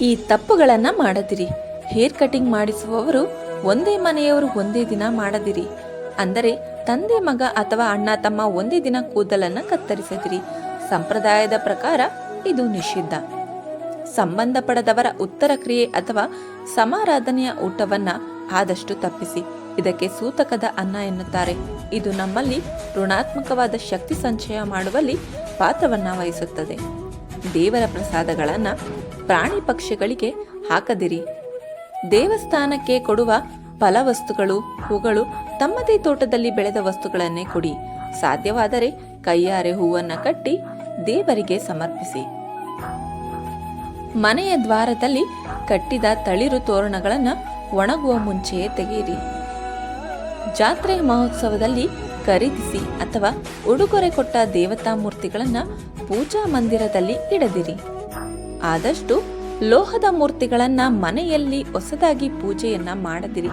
ಈ ತಪ್ಪುಗಳನ್ನು ಮಾಡದಿರಿ. Hair cutting ಮಾಡಿಸುವವರು ಒಂದೇ ಮನೆಯವರು ಒಂದೇ ದಿನ ಮಾಡದಿರಿ. ಅಂದರೆ ತಂದೆ ಮಗ ಅಥವಾ ಅಣ್ಣ ತಮ್ಮ ಒಂದೇ ದಿನ ಕೂದಲನ್ನ ಕತ್ತರಿಸದಿರಿ. ಸಂಪ್ರದಾಯದ ಪ್ರಕಾರ ಇದು ನಿಷಿದ್ಧ. ಸಂಬಂಧಪಡದವರ ಉತ್ತರ ಕ್ರಿಯೆ ಅಥವಾ ಸಮಾರಾಧನೆಯ ಊಟವನ್ನ ಆದಷ್ಟು ತಪ್ಪಿಸಿ. ಇದಕ್ಕೆ ಸೂತಕದ ಅನ್ನ ಎನ್ನುತ್ತಾರೆ. ಇದು ನಮ್ಮಲ್ಲಿ ಋಣಾತ್ಮಕವಾದ ಶಕ್ತಿ ಸಂಚಯ ಮಾಡುವಲ್ಲಿ ಪಾತ್ರವನ್ನ ವಹಿಸುತ್ತದೆ. ದೇವರ ಪ್ರಸಾದಗಳನ್ನ ಪ್ರಾಣಿ ಪಕ್ಷಿಗಳಿಗೆ ಹಾಕದಿರಿ. ದೇವಸ್ಥಾನಕ್ಕೆ ಕೊಡುವ ಫಲವಸ್ತುಗಳು, ಹೂಗಳು ತಮ್ಮದೇ ತೋಟದಲ್ಲಿ ಬೆಳೆದ ವಸ್ತುಗಳನ್ನೇ ಕೊಡಿ. ಸಾಧ್ಯವಾದರೆ ಕೈಯಾರೆ ಹೂವನ್ನ ಕಟ್ಟಿ ದೇವರಿಗೆ ಸಮರ್ಪಿಸಿ. ಮನೆಯ ದ್ವಾರದಲ್ಲಿ ಕಟ್ಟಿದ ತಳಿರು ತೋರಣಗಳನ್ನು ಒಣಗುವ ಮುಂಚೆಯೇ ತೆಗೆಯಿರಿ. ಜಾತ್ರೆ ಮಹೋತ್ಸವದಲ್ಲಿ ಖರೀದಿಸಿ ಅಥವಾ ಉಡುಗೊರೆ ಕೊಟ್ಟ ದೇವತಾ ಮೂರ್ತಿಗಳನ್ನು ಪೂಜಾ ಮಂದಿರದಲ್ಲಿ ಇಡದಿರಿ. ಆದಷ್ಟು ಲೋಹದ ಮೂರ್ತಿಗಳನ್ನ ಮನೆಯಲ್ಲಿ ಹೊಸದಾಗಿ ಪೂಜೆಯನ್ನ ಮಾಡದಿರಿ.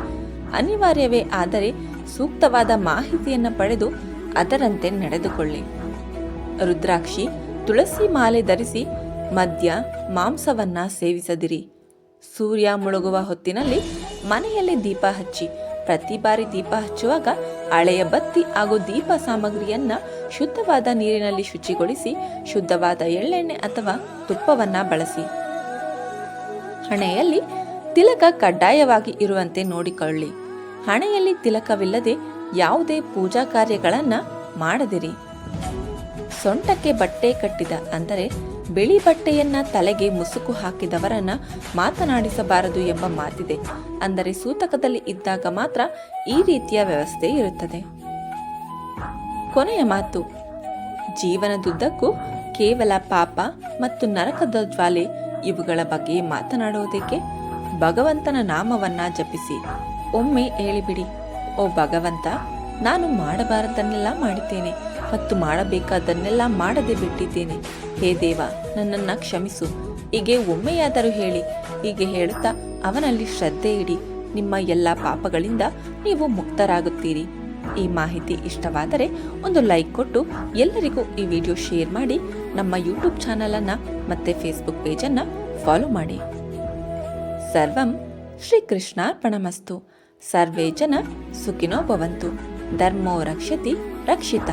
ಅನಿವಾರ್ಯವೇ ಆದರೆ ಸೂಕ್ತವಾದ ಮಾಹಿತಿಯನ್ನ ಪಡೆದು ಅದರಂತೆ ನಡೆದುಕೊಳ್ಳಿ. ರುದ್ರಾಕ್ಷಿ, ತುಳಸಿ ಮಾಲೆ ಧರಿಸಿ ಮದ್ಯ, ಮಾಂಸವನ್ನ ಸೇವಿಸದಿರಿ. ಸೂರ್ಯ ಮುಳುಗುವ ಹೊತ್ತಿನಲ್ಲಿ ಮನೆಯಲ್ಲಿ ದೀಪ ಹಚ್ಚಿ ಪ್ರತಿ ಬಾರಿ ದೀಪ ಹಚ್ಚುವಾಗ ಹಳೆಯ ಬತ್ತಿ ಹಾಗೂ ದೀಪ ಸಾಮಗ್ರಿಯನ್ನ ಶುದ್ಧವಾದ ನೀರಿನಲ್ಲಿ ಶುಚಿಗೊಳಿಸಿ, ಶುದ್ಧವಾದ ಎಳ್ಳೆಣ್ಣೆ ಅಥವಾ ತುಪ್ಪವನ್ನ ಬಳಸಿ. ಹಣೆಯಲ್ಲಿ ತಿಲಕ ಕಡ್ಡಾಯವಾಗಿ ಇರುವಂತೆ ನೋಡಿಕೊಳ್ಳಿ. ಹಣೆಯಲ್ಲಿ ತಿಲಕವಿಲ್ಲದೆ ಯಾವುದೇ ಪೂಜಾ ಕಾರ್ಯಗಳನ್ನ ಮಾಡದಿರಿ. ಸೊಂಟಕ್ಕೆ ಬಟ್ಟೆ ಕಟ್ಟಿದ ಅಂದರೆ ಬಿಳಿ ಬಟ್ಟೆಯನ್ನ ತಲೆಗೆ ಮುಸುಕು ಹಾಕಿದವರನ್ನ ಮಾತನಾಡಿಸಬಾರದು ಎಂಬ ಮಾತಿದೆ. ಅಂದರೆ ಸೂತಕದಲ್ಲಿ ಇದ್ದಾಗ ಮಾತ್ರ ಈ ರೀತಿಯ ವ್ಯವಸ್ಥೆ ಇರುತ್ತದೆ. ಕೊನೆಯ ಮಾತು. ಜೀವನದುದ್ದಕ್ಕೂ ಕೇವಲ ಪಾಪ ಮತ್ತು ನರಕದ ಜ್ವಾಲೆ ಇವುಗಳ ಬಗ್ಗೆ ಮಾತನಾಡುವುದಕ್ಕೆ ಭಗವಂತನ ನಾಮವನ್ನ ಜಪಿಸಿ. ಒಮ್ಮೆ ಹೇಳಿಬಿಡಿ, ಓ ಭಗವಂತ, ನಾನು ಮಾಡಬಾರದನ್ನೆಲ್ಲ ಮಾಡಿದ್ದೇನೆ. ಮತ್ತು ಮಾಡಬೇಕಾದನ್ನೆಲ್ಲ ಮಾಡದೆ ಬಿಟ್ಟಿದ್ದೇನೆ. ಹೇ ದೇವ, ನನ್ನನ್ನ ಕ್ಷಮಿಸು. ಹೀಗೆ ಒಮ್ಮೆಯಾದರೂ ಹೇಳಿ. ಹೀಗೆ ಹೇಳುತ್ತಾ ಅವನಲ್ಲಿ ಶ್ರದ್ಧೆ ಇಡಿ. ನಿಮ್ಮ ಎಲ್ಲ ಪಾಪಗಳಿಂದ ನೀವು ಮುಕ್ತರಾಗುತ್ತೀರಿ. ಈ ಮಾಹಿತಿ ಇಷ್ಟವಾದರೆ ಒಂದು ಲೈಕ್ ಕೊಟ್ಟು ಎಲ್ಲರಿಗೂ ಈ ವಿಡಿಯೋ ಶೇರ್ ಮಾಡಿ. ನಮ್ಮ ಯೂಟ್ಯೂಬ್ ಚಾನಲನ್ನು ಮತ್ತೆ ಫೇಸ್ಬುಕ್ ಪೇಜನ್ನು ಫಾಲೋ ಮಾಡಿ. ಸರ್ವಂ ಶ್ರೀಕೃಷ್ಣಾರ್ಪಣಮಸ್ತು ಸರ್ವೇ ಜನ ಸುಖಿನೋ ಭವಂತು. ಧರ್ಮೋ ರಕ್ಷತಿ ರಕ್ಷಿತ.